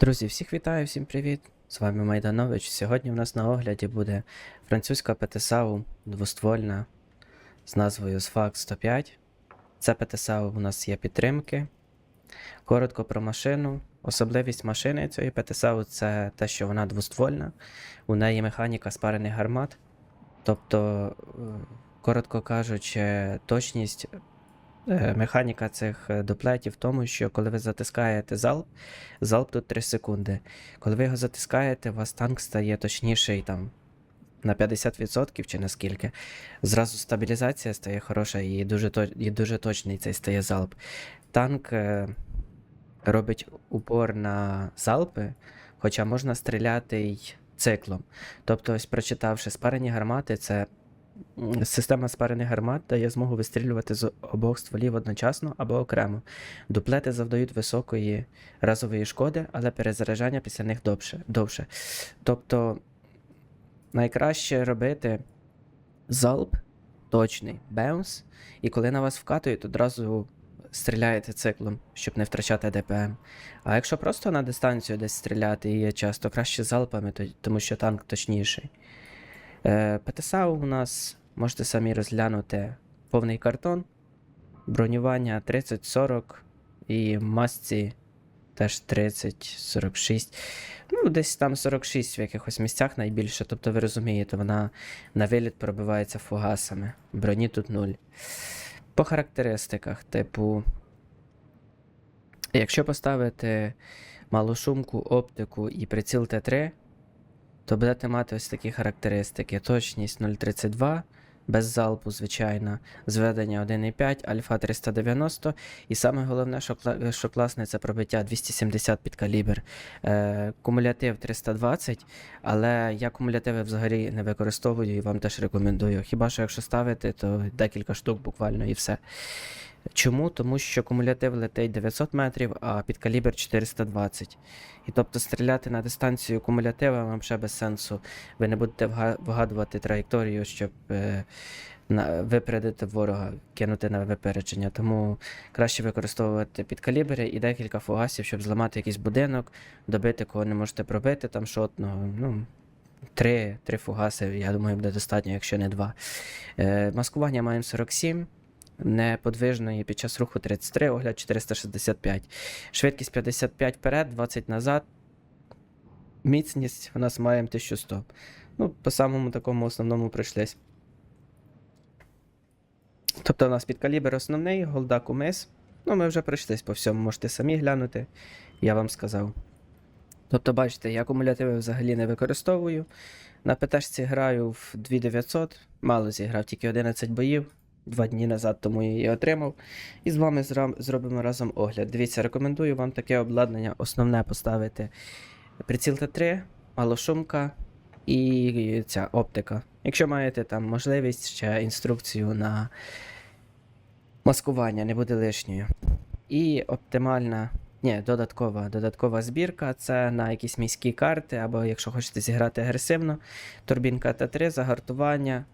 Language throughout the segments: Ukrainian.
Друзі, всіх вітаю, всім привіт! З вами Майданович. Сьогодні в нас на огляді буде французька ПТСАУ двоствольна з назвою SFAC 105. Це ПТСАУ у нас є підтримки. Коротко про машину. Особливість машини цієї ПТСАУ це те, що вона двоствольна. У неї механіка спарених гармат. Тобто, е, коротко кажучи, точність механіка цих е, дуплетів в тому, що коли ви затискаєте залп, залп тут 3 секунди. Коли ви його затискаєте, у вас танк стає точніший там на 50% чи наскільки. Зразу стабілізація стає хороша і дуже, і дуже точний цей стає залп. Танк е, робить упор на залпи, хоча можна стріляти й циклом. Тобто, ось прочитавши спарені гармати, це система спарених гармат дає змогу вистрілювати з обох стволів одночасно або окремо. Дуплети завдають високої разової шкоди, але перезаряджання після них довше. довше. Тобто найкраще робити залп точний, беунс, і коли на вас вкатують, одразу стріляєте циклом, щоб не втрачати ДПМ. А якщо просто на дистанцію десь стріляти і є час, то краще залпами, то- тому що танк точніший. Е, ПТСАУ у нас можете самі розглянути повний картон, бронювання 30-40 і масці теж 30-46. Ну, десь там 46 в якихось місцях найбільше. Тобто, ви розумієте, вона на виліт пробивається фугасами. Броні тут 0. По характеристиках, типу, якщо поставити малошумку, оптику і приціл Т3, то будете мати ось такі характеристики: точність 0,32, без залпу, звичайно, зведення 1,5, альфа 390. І саме головне, що, що класне, це пробиття 270 під калібр. Е, кумулятив 320, але я кумулятиви взагалі не використовую і вам теж рекомендую. Хіба що якщо ставити, то декілька штук буквально і все. Чому? Тому що кумулятив летить 900 метрів, а під калібр 420. І тобто стріляти на дистанцію кумулятива вам ще без сенсу. Ви не будете вгадувати траєкторію, щоб е, на, випередити ворога, кинути на випередження. Тому краще використовувати підкалібри і декілька фугасів, щоб зламати якийсь будинок, добити кого не можете пробити, там шотного. Ну, три, три фугаси, я думаю, буде достатньо, якщо не два. Е, маскування маємо 47. Неподвижної під час руху 33, огляд 465. Швидкість 55 вперед, 20 назад. Міцність у нас маємо 1100. Ну, по самому такому основному пройшлись. Тобто у нас підкалібр основний, голда кумис. Ну, ми вже пройшлись по всьому, можете самі глянути, я вам сказав. Тобто, бачите, я кумулятиви взагалі не використовую. На ПТшці граю в 2900, мало зіграв, тільки 11 боїв. Два дні назад тому я її отримав. І з вами зробимо разом огляд. Дивіться, рекомендую вам таке обладнання основне поставити. Приціл Т3, малошумка і ця оптика. Якщо маєте там можливість, ще інструкцію на маскування, не буде лишньою. І оптимальна, ні, додаткова, додаткова збірка це на якісь міські карти, або якщо хочете зіграти агресивно, турбінка Т3, загартування.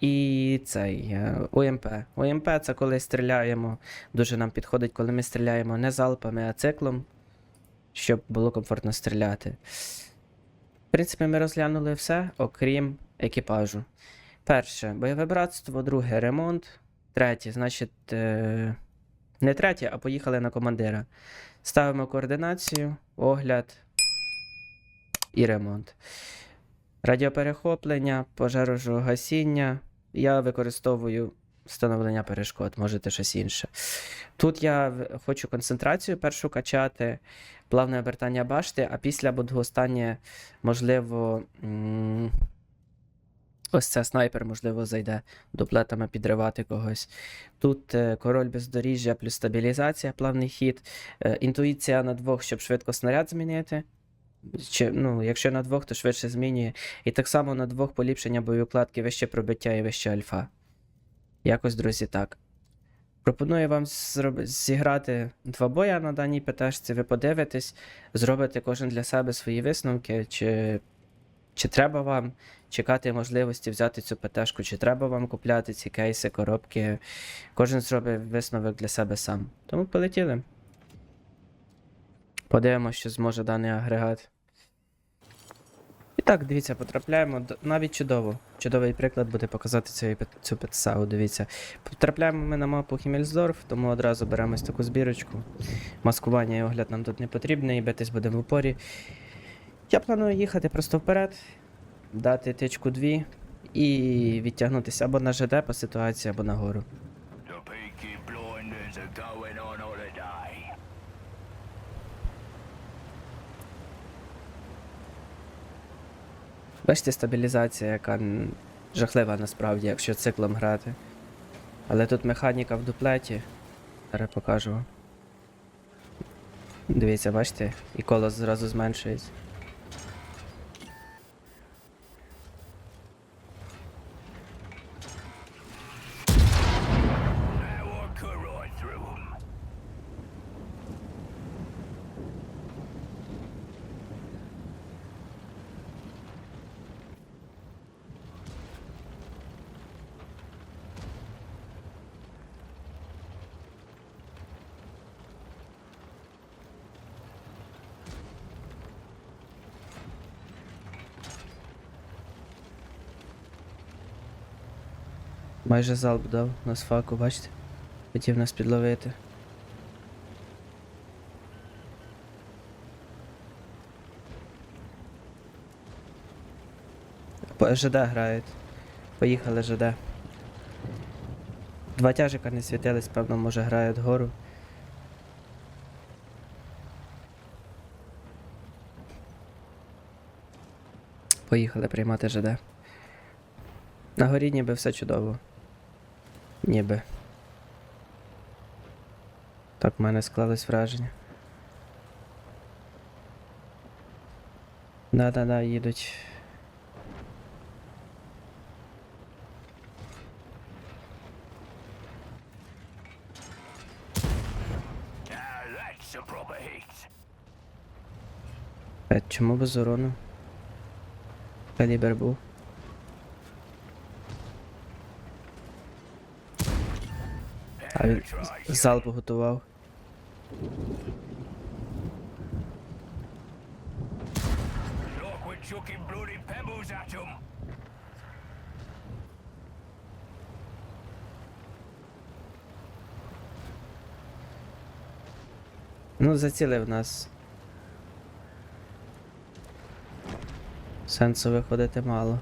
І цей е, ОМП. ОМП це коли стріляємо. Дуже нам підходить, коли ми стріляємо не залпами, а циклом, щоб було комфортно стріляти. В принципі, ми розглянули все, окрім екіпажу. Перше бойове братство, друге ремонт. Третє, значить, е, не третє, а поїхали на командира. Ставимо координацію, огляд і ремонт. Радіоперехоплення, пожежогасіння. Я використовую встановлення перешкод, можете щось інше. Тут я хочу концентрацію першу качати, плавне обертання башти, а після буду останнє, можливо. Ось це снайпер, можливо, зайде дуплетами підривати когось. Тут е, король бездоріжжя плюс стабілізація, плавний хід, е, інтуїція на двох, щоб швидко снаряд змінити. Чи, ну, якщо на двох, то швидше змінює. І так само на двох поліпшення боєукладки вище пробиття і вище альфа. Якось, друзі, так. Пропоную вам зіграти два боя на даній ПТшці, ви подивитесь, зробите кожен для себе свої висновки, чи, чи треба вам чекати можливості взяти цю ПТшку, чи треба вам купляти ці кейси, коробки. Кожен зробить висновок для себе сам. Тому полетіли. Подивимося, що зможе даний агрегат. І так, дивіться, потрапляємо навіть чудово. Чудовий приклад буде показати цю, цю петсау. Дивіться. Потрапляємо ми на мапу Хімельсдорф, тому одразу беремо ось таку збірочку. Маскування і огляд нам тут не потрібне, і битись будемо в упорі. Я планую їхати просто вперед, дати тичку 2 і відтягнутися або на ЖД по ситуації, або нагору. Бачите, стабілізація, яка жахлива насправді, якщо циклом грати. Але тут механіка в дуплеті. Зараз покажу. Дивіться, бачите, і колос зразу зменшується. Майже залп дав на сфаку, бачите? Хотів нас підловити. ЖД грають. Поїхали ЖД. Два тяжика не світились, певно, може грають гору. Поїхали приймати ЖД. На горі ніби все чудово. Ніби. Так в мене склалось враження. Да-да-да, їдуть. Е, чому без урону? Калібр був. Bloody pebbles at 'em. Ну, зацілив нас. Сенсу виходити мало.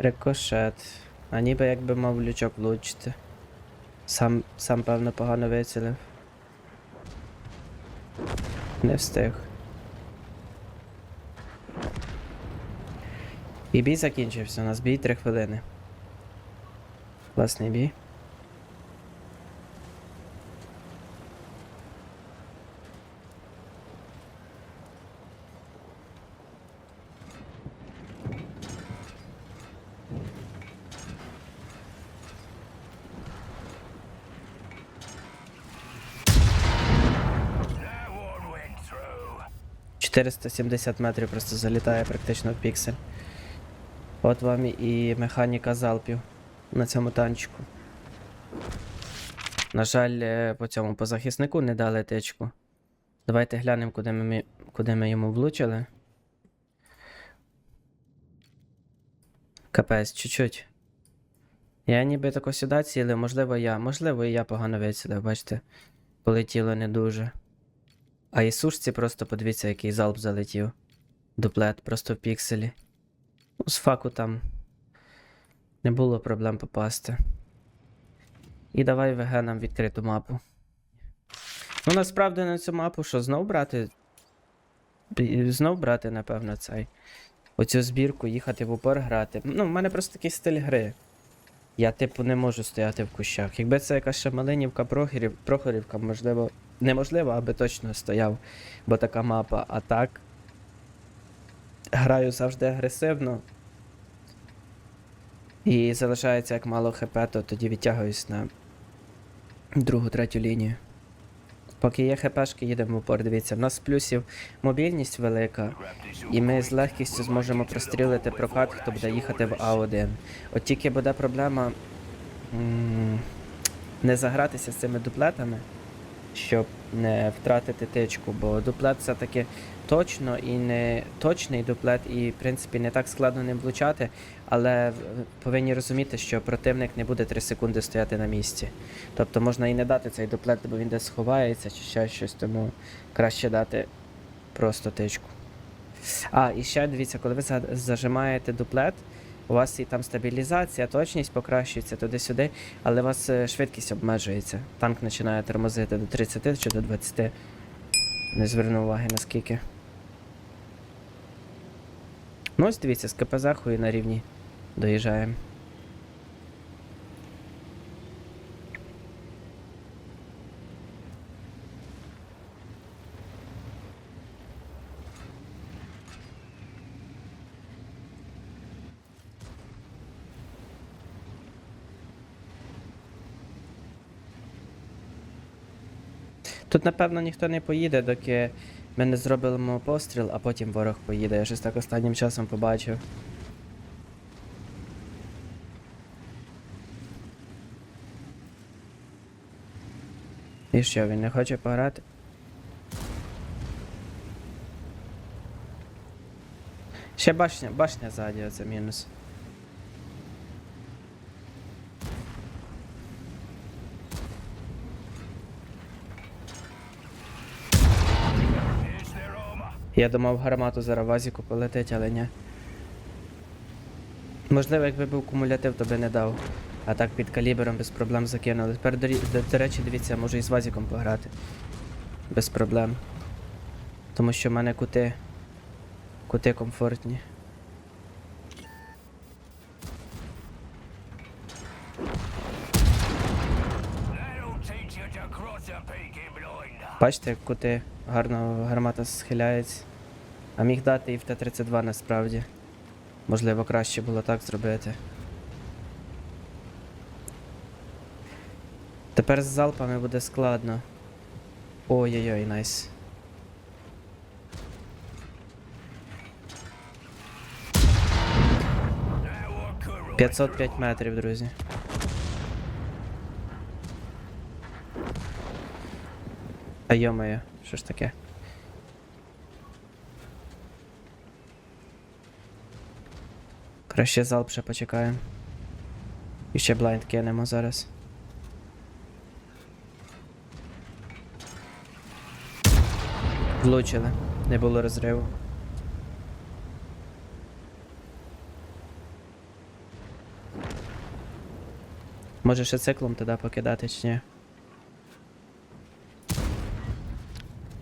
Рикошет. А ніби якби мав лючок влучити. Сам, сам певно погано вицілив. Не встиг. І бій закінчився. У нас бій 3 хвилини. Класний бій. 470 метрів просто залітає практично в піксель. От вам і механіка залпів на цьому танчику. На жаль, е, по цьому по захиснику не дали тичку. Давайте глянемо, куди ми, куди ми йому влучили. Капець, чуть-чуть. Я ніби тако сюди цілив, можливо, я. Можливо, і я погано вицілив, бачите. Полетіло не дуже. А і сушці просто подивіться, який залп залетів. Дуплет просто в пікселі. Ну, з факу там не було проблем попасти. І давай ВГ нам відкриту мапу. Ну, насправді на цю мапу, що знов брати. Знов брати, напевно, цей. Оцю збірку, їхати в упор грати. Ну, в мене просто такий стиль гри. Я, типу, не можу стояти в кущах. Якби це якась ще Малинівка, Прохорів, Прохорівка, можливо, неможливо, аби точно стояв, бо така мапа. А так. Граю завжди агресивно. І залишається як мало хп, то тоді відтягуюсь на другу, третю лінію. Поки є хпшки, їдемо в упор. Дивіться, в нас плюсів мобільність велика, і ми з легкістю зможемо прострілити прокат, хто буде їхати в А1. От тільки буде проблема м, не загратися з цими дуплетами, щоб не втратити тичку, бо дуплет все-таки точно і не точний дуплет, і в принципі не так складно ним влучати, але повинні розуміти, що противник не буде 3 секунди стояти на місці. Тобто можна і не дати цей дуплет, бо він десь сховається чи ще щось, тому краще дати просто тичку. А, і ще дивіться, коли ви зажимаєте дуплет, у вас і там стабілізація, точність покращується туди-сюди, але у вас е, швидкість обмежується. Танк починає тормозити до 30 чи до 20. Не зверну уваги наскільки. Ну ось дивіться, з КПЗ хою на рівні доїжджаємо. Тут, напевно, ніхто не поїде, доки ми не зробимо постріл, а потім ворог поїде. Я щось так останнім часом побачив. І що, він не хоче пограти? Ще башня, башня ззаді, оце мінус. Я думав гармату зараз вазіку полетить, але ні. Можливо, якби був кумулятив, то би не дав. А так під калібром без проблем закинули. Тепер, до, до, речі, дивіться, можу і з вазіком пограти. Без проблем. Тому що в мене кути. Кути комфортні. Бачите, кути гарно гармата схиляється. А міг дати і в Т-32 насправді. Можливо, краще було так зробити. Тепер з залпами буде складно. Ой-ой-ой, найс. Run 505 метрів, друзі. А йомає, що ж таке? Краще залп ще почекаємо. І ще блайнд кинемо зараз. Влучили, не було розриву. Може ще циклом туди покидати чи ні?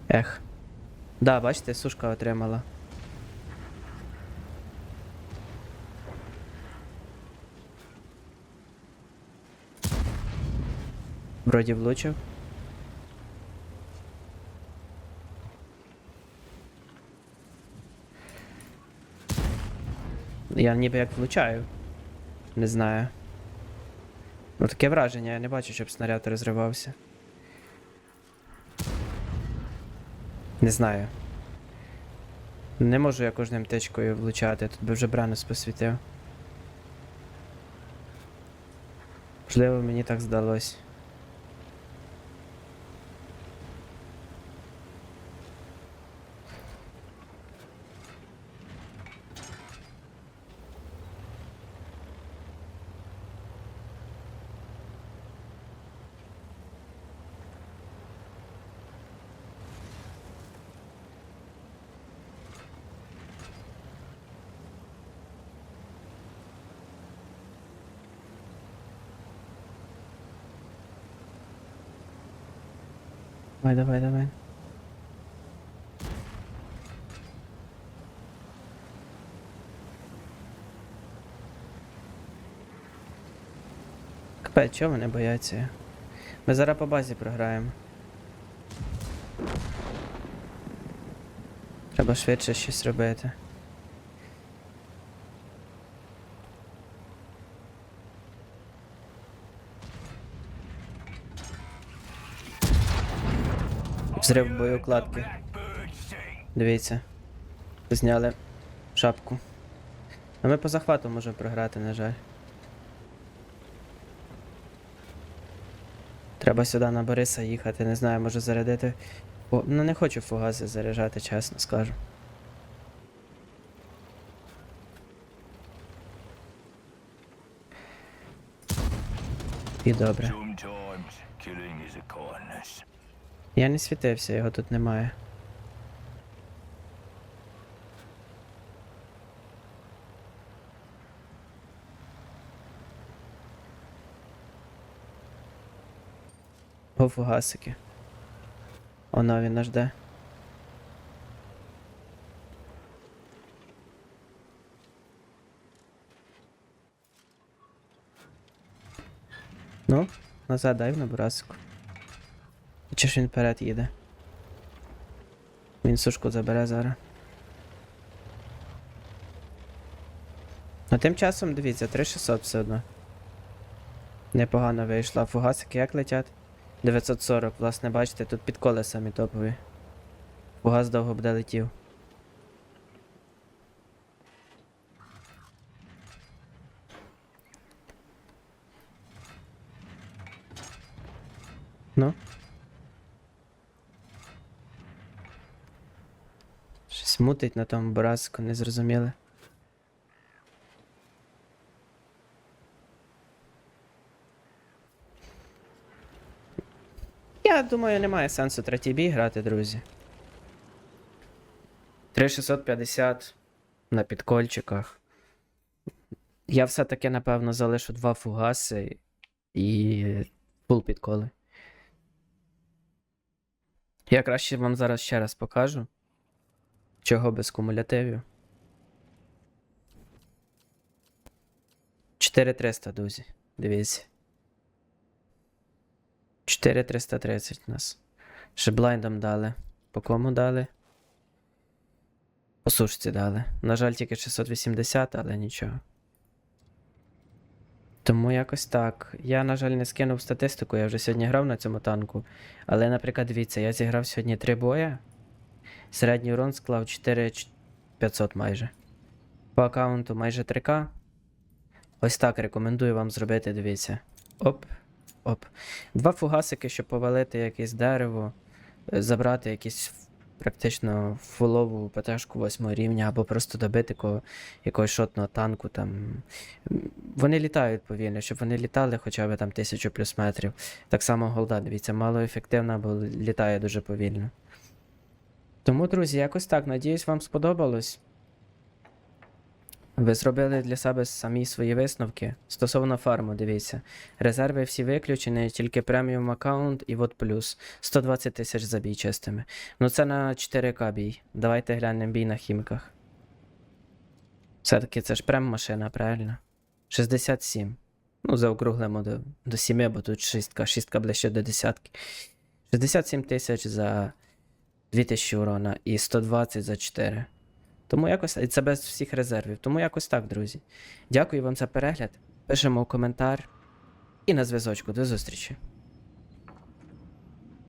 Ех. Да, бачите, сушка отримала. Вроді влучив. Я ніби як влучаю. Не знаю. Ну таке враження, я не бачу, щоб снаряд розривався. Не знаю. Не можу я кожним тичкою влучати, тут би вже Бранус посвітив. Можливо, мені так здалось. Давай, давай, давай. Капець, чого вони бояться? Ми зараз по базі програємо. Треба швидше щось робити. Взрив боєукладки. Дивіться. Зняли шапку. А ми по захвату можемо програти, на жаль. Треба сюди на Бориса їхати, не знаю, може зарядити. О, ну не хочу фугаси заряджати, чесно скажу. І добре. Я не світився, його тут немає. О, фугасики. Оно він нас жде. Ну, назад дай на Чи ж він вперед їде? Він сушку забере зараз. А тим часом дивіться, 3600 все одно. Непогано вийшло. Фугасики як летять? 940, власне, бачите, тут під колесами топові. Фугас довго буде летів. Ну? Щось мутить на тому буразку, не зрозуміли. Я думаю, немає сенсу третій бій грати, друзі. 3650 на підкольчиках. Я все-таки, напевно, залишу два фугаси і фул підколи. Я краще вам зараз ще раз покажу. Чого без кумулятивів? 4300, друзі. Дивіться. 4330 у нас. Ще блайндом дали. По кому дали? По сушці дали. На жаль, тільки 680, але нічого. Тому якось так. Я, на жаль, не скинув статистику, я вже сьогодні грав на цьому танку. Але, наприклад, дивіться, я зіграв сьогодні 3 боя. Середній урон склав 4500 майже. По аккаунту майже 3К. Ось так рекомендую вам зробити, дивіться. Оп, оп. Два фугасики, щоб повалити якесь дерево, е, забрати якісь практично фулову ПТшку 8 рівня, або просто добити ко, якогось шотного танку. Там. Вони літають повільно, щоб вони літали хоча б там тисячу плюс метрів. Так само голда, дивіться, мало ефективна, бо літає дуже повільно. Тому, друзі, якось так. Надіюсь, вам сподобалось. Ви зробили для себе самі свої висновки. Стосовно фарму, дивіться. Резерви всі виключені, тільки преміум аккаунт і от плюс. 120 тисяч за бій чистими. Ну це на 4К бій. Давайте глянемо бій на хімках. Все-таки це ж прем машина, правильно? 67. Ну, заокруглимо до, до 7, бо тут 6, 6 ближче до десятки. 67 тисяч за 2000 урона і 120 за 4. Тому якось і це без всіх резервів. Тому якось так, друзі. Дякую вам за перегляд. Пишемо коментар. І на зв'язочку. До зустрічі.